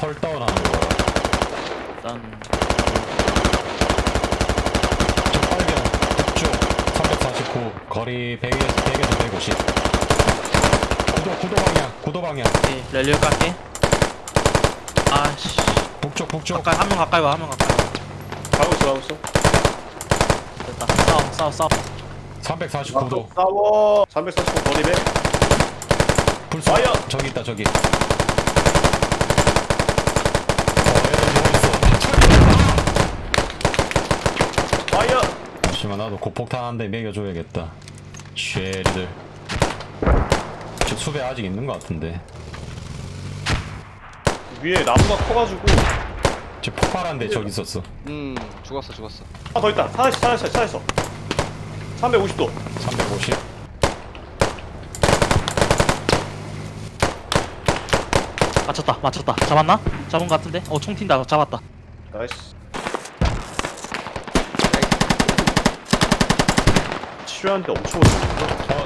헐다운 하는 거. 봐라. 일단 적발견 북쪽 349 거리 100에서 100에서 150 구도 구도 방향 구도 방향. 오케이 랠리를 깔게. 아씨. 북쪽 북쪽. 가까이 한 명 가까이 와한 명 가까이 와. 가고 있어 가고 있어. 됐다. 싸워 싸워 싸워 349도. 싸워. 345 거리 100 불쏘! 저기 있다 저기 어 얘들 누워있어 파이어 잠시만 나도 고폭탄 한 대 매겨줘야겠다. 쉐리들. 저 숲에 아직 있는 것 같은데. 위에 나무가 커가지고. 저 폭발한 데 저기 있었어. 음 죽었어 죽었어. 하나 더 있다. 하나씩 하나씩 하나씩 350도. 350 맞췄다 맞췄다. 잡았나? 잡은 거 같은데? 어 총 튄다. 잡았다. 나이스 치료하는데 엄청 어렵다 어.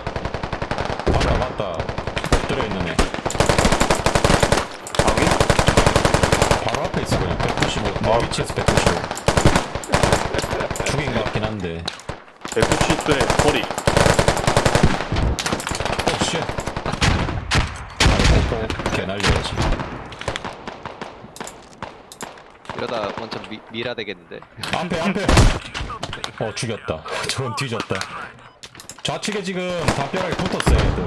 맞다 맞다. 엎드려 있는 애. 방위? 바로 앞에 있어 그냥. 195내 위치에서 195 죽인 것 같긴 한데. 190도의 거리. 오쉣. 아이고 개 날려야지. 이러다 완전 미, 미라 되겠는데. 안돼 안돼 어 죽였다. 저건 뒤졌다 좌측에 지금 담벼락에 붙었어요 얘들.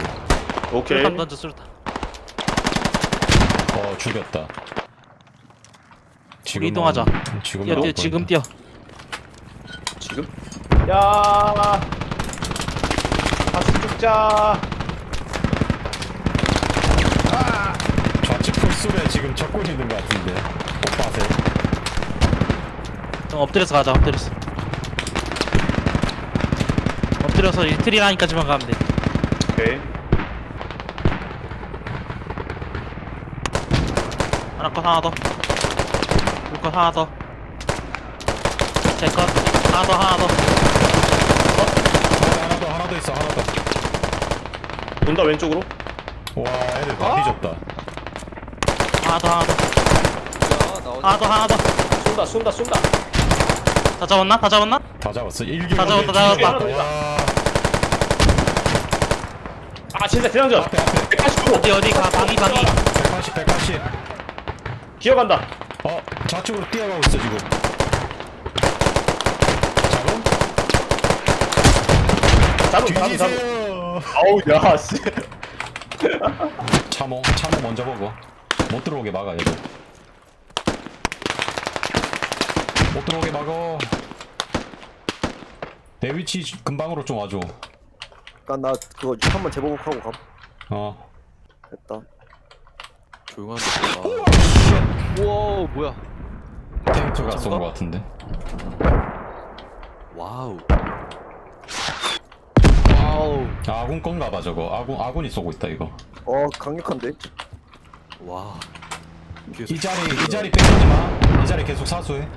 오케이. 수류탄 던져 수류탄 어 죽였다. 우리 이동하자. 지금 뛰어 뛰어 지금 뛰어. 지금? 야. 다시 죽자. 좌측 풀숲에 지금 적군이 있는 것 같은데. 오빠세 좀 엎드려서 가자 엎드려서 엎드려서 이 트리 라인까지만 가면 돼. 오케이. 하나 컷 하나 더 둘컷 하나 더 제컷 하나 더 하나 더. 하나 더 하나 더 있어 하나 돈다 왼쪽으로. 더와 애들 다 뒤졌다. 하나 더 하나 더. 하나 더 하나 더다 쏜다 쏜다 쏜다. 잡았나? 다 잡았나? 다 잡았어. 일기 다 잡았다, 다 잡았다. 와 아 진짜 대장전. 앞에 앞에. 185 어디 어디? 가 방이 방이. 180 180 기어간다. 어 좌측으로 뛰어가고 있어 지금. 잡음? 잡음 잡음 잡음. 뒤지세요. 아우 야씨. 참호 참호 먼저 보고. 못 들어오게 막아 얘들. 못 들어오게 막어. 내 위치 금방으로 좀 와줘 그니까 나 그거 한번 재보복하고 가. 어. 됐다. 조용한 데가 우와 뭐야. 탱크가 쏜거 같은데. 와우. 와우. 아군 건가 봐 저거. 아군 아군이 쏘고 있다 이거. 어 강력한데? 와. 이 자리 이 자리 뺏기지 마 이 자리 계속 사수해.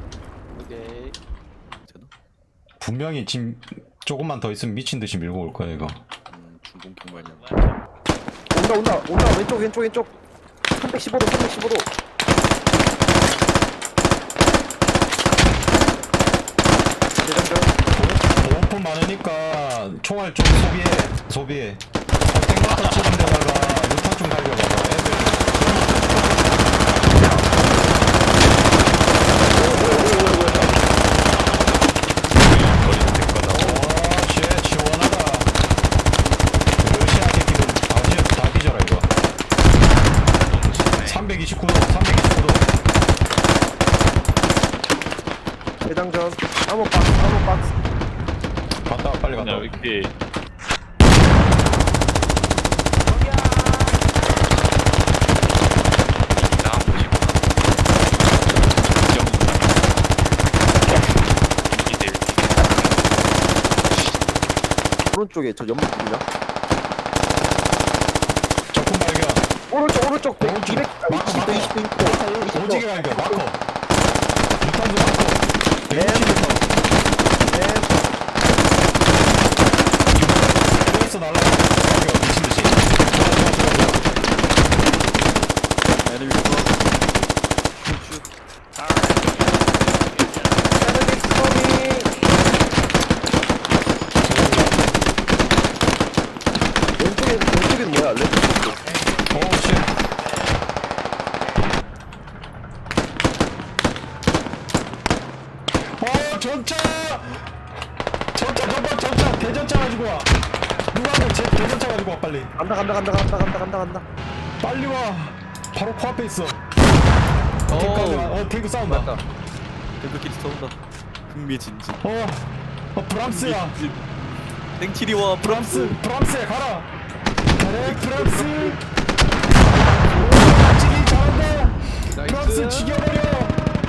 오케이. 되나? 분명히 지금 조금만 더 있으면 미친 듯이 밀고 올 거야 이거. 음 중공격 마냥 온다 온다 온다. 왼쪽 왼쪽 왼쪽. 315도 315도 대장전 보호품 많으니까 총알 좀 소비해 소비해. 땡마터 치는 데다가 유탄 좀 달려봐봐. 애들 와쉣 시원하다 러시아계 기분 다, 뒤, 다 뒤져라 이거 329도 329도 대장전 아무 박스 아무 박스 갔다 와, 빨리 갔다 와. 이렇게. 오른쪽에 저 연막 보이냐 적군 발견. 오른쪽 오른쪽. 오른쪽. 200 마커, 20도 마커. 20도 20도 20도 오지게 발견 마커. 유탄수 마커. 160m 네 스페이스 날라가 발견 미친듯이 좋아 좋아 좋아 좋아 애들 위로 패러딕 스커밍 왼쪽에 왼쪽에는 뭐야 레드 오 쉣. 어 전차! 전차 전차 전차 대전차 가지고 와. 누가 한번 제 대전차 가지고 와 빨리. 간다 간다 간다 간다 간다 간다 간다 빨리 와. 바로 코앞에 있어. 탱크까지 와. 어 탱크 싸운다. 맞다. 탱크끼리 싸운다. 흥미진진. 어, 어 브람스야. 땡치리와 브람스 브람스. 가라. 그래 브람스. 잘한다. 브람스 죽여버려.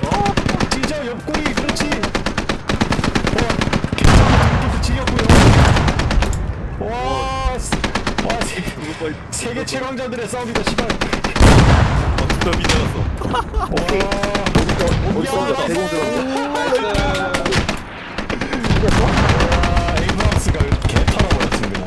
어, 찢어 옆구리 그렇지. 어, 괜찮아. 죽였고요. 와, 스- 와 세, 그 거. 세계 최강자들의 싸움이다 시발. 진짜 미쳐갔어. 와. 어디서 야, 대공 들었어 아, 에이브람스가 개 팔아버렸지 그냥.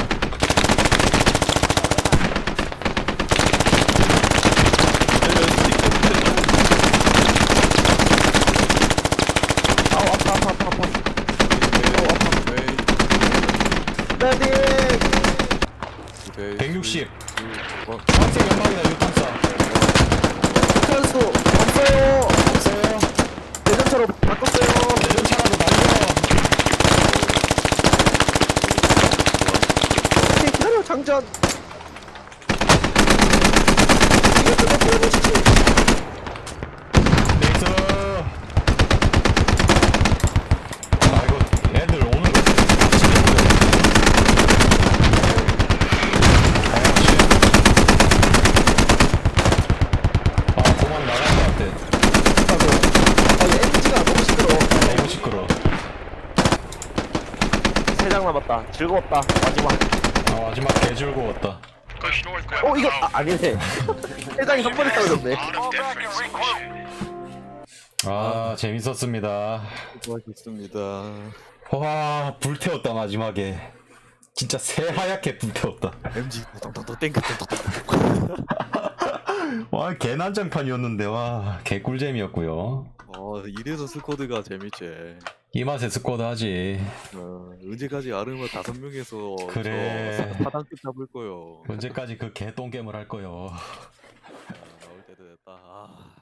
아우 아파 아파 아파 아파 패러딕 160. 어, 황색 연막이다 유탄사. 트랜스 없어요 없어요. 대전차로 바꿨어요 대전차라도 날려. 오케이 기다려 장전 이거 그거 보여주시지 네이스. 아 이거 애들 오늘 아 고막 나갈 것 같아. 하고 아 이거 엔지가 너무 시끄러워 너무 시끄러. 세장 남았다 즐거웠다 마지막 아 마지막 개 즐거웠다. 어 이거 아, 아니네 세 장이 한 번에 떨어졌네 아 재밌었습니다. 수고하셨습니다. 와 불태웠다 마지막에. 진짜 새하얗게 불태웠다. MG 덩덩덩 땡크 덩덩덩. 와 개난장판이었는데 와 개꿀잼이었고요. 어, 이래서 스쿼드가 재밌지. 이 맛에 스쿼드 하지. 어, 언제까지 아르마 다섯 명에서 그래. 저 파당 끝 잡을 거요. 언제까지 그 개똥겜을 할 거요. 아, 나올 때도 됐다. 아.